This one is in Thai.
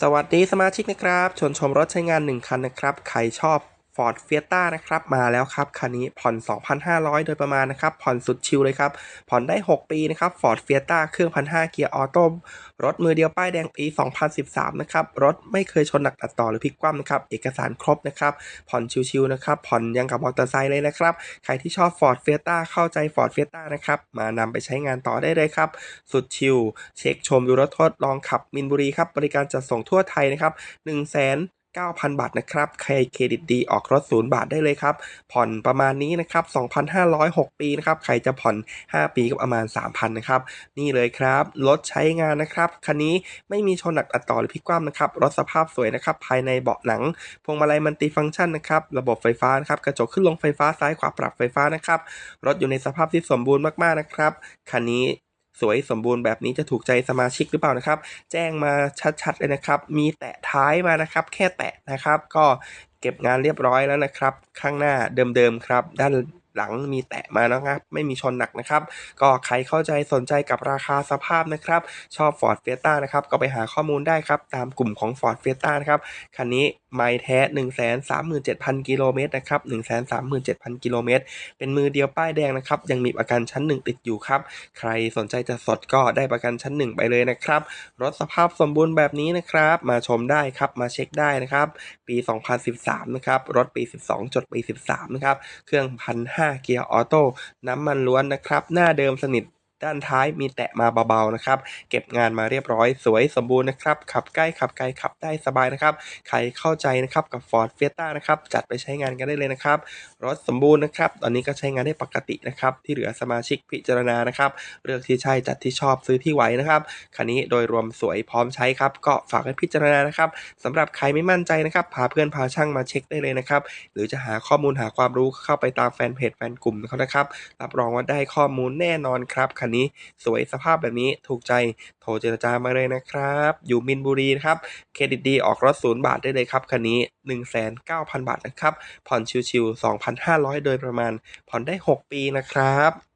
สวัสดีสมาชิกนะครับชวนชมรถใช้งาน 1 คันนะครับ ใครชอบ Ford Fiesta นะครับมาแล้วครับคันนี้ผ่อน 2,500 โดยประมาณนะครับผ่อนสุดชิลเลยครับผ่อนได้ 6 ปีนะครับ Ford Fiesta เครื่อง 1,500 เกียร์ออโต้รถมือเดียวป้ายแดงปี 2013 นะครับรถไม่เคยชนหนักตัดต่อหรือพลิกคว่ำนะครับเอกสารครบนะครับผ่อนชิลๆนะครับผ่อนยังกับมอเตอร์ไซค์เลยนะครับใครที่ชอบ Ford Fiesta เข้าใจ Ford Fiesta นะครับมานำไปใช้งานต่อได้เลยครับสุดชิลเช็คชมดูรถทดลองขับมินบุรีครับบริการจัดส่งทั่วไทยนะครับ1 9 0 0 0 9,000 บาทนะครับ ใครเครดิตดีออกรถศูนย์บาทได้เลยครับ ผ่อนประมาณนี้นะครับ 2,506 ปีนะครับ ใครจะผ่อน 5 ปีก็ประมาณ 3,000 นะครับ นี่เลยครับ รถใช้งานนะครับ คันนี้ไม่มีชนหนักตัดต่อหรือพลิกคว่ำนะครับ รถสภาพสวยนะครับ ภายในเบาะหนัง พวงมาลัยมัลติฟังก์ชันนะครับ ระบบไฟฟ้านะครับ กระจกขึ้นลงไฟฟ้าซ้ายขวาปรับไฟฟ้านะครับ รถอยู่ในสภาพที่สมบูรณ์มากๆนะครับ คันนี้ สวยสมบูรณ์แบบนี้จะถูกใจสมาชิกหรือเปล่านะครับ แจ้งมาชัดๆเลยนะครับ มีแตะท้ายมานะครับ แค่แตะนะครับ ก็เก็บงานเรียบร้อยแล้วนะครับ ข้างหน้าเดิมๆครับ ด้าน หลังมีแตะมานะครับ ไม่มีชนหนักนะครับ ก็ใครเข้าใจสนใจกับราคาสภาพนะครับ ชอบ Ford Fiesta นะครับ ก็ไปหาข้อมูลได้ครับ ตามกลุ่มของ Ford Fiesta นะครับ คันนี้ไม่แท้ 137,000 กิโลเมตรนะครับ 137,000 กิโลเมตร เป็นมือเดียวป้ายแดงนะครับ ยังมีประกันชั้น 1 ติดอยู่ครับ ใครสนใจจะสดก็ได้ประกันชั้น 1 ไปเลยนะครับ รถสภาพสมบูรณ์แบบนี้นะครับ มาชมได้ครับ มาเช็คได้นะครับ ปี 2013 นะครับ รถปี 12 จดปี 13 นะครับ เครื่องพันห้า5 เกียร์ออโต้น้ำมันล้วนนะครับ หน้าเดิมสนิท ด้านท้ายมีแตะมาเบาๆนะครับ เก็บงานมาเรียบร้อยสวยสมบูรณ์นะครับ ขับใกล้ขับไกลขับได้สบายนะครับ ใครเข้าใจนะครับกับ Ford Fiesta นะครับ จัดไปใช้งานกันได้เลยนะครับ รถสมบูรณ์นะครับ ตอนนี้ก็ใช้งานได้ปกตินะครับ ที่เหลือสมาชิกพิจารณานะครับ เลือกที่ใช่จัดที่ชอบซื้อที่ไหวนะครับ คันนี้โดยรวมสวยพร้อมใช้ครับ ก็ฝากให้พิจารณานะครับสำหรับใครไม่มั่นใจนะครับ พาเพื่อนพาช่างมาเช็คได้เลยนะครับ หรือจะหาข้อมูลหาความรู้เข้าไปตามแฟนเพจแฟนกลุ่มเขานะครับ รับรองว่าได้ข้อมูลแน่นอนครับคันนี้สวยสภาพแบบนี้ถูกใจโทรเจรจามาเลยนะครับ อยู่มินบุรีนะครับเครดิตดีออกรถศูนย์บาทได้เลยครับคันนี้ 19,000 บาทนะครับ ผ่อนชิวๆ2,500 โดยประมาณ ผ่อนได้ 6 ปีนะครับ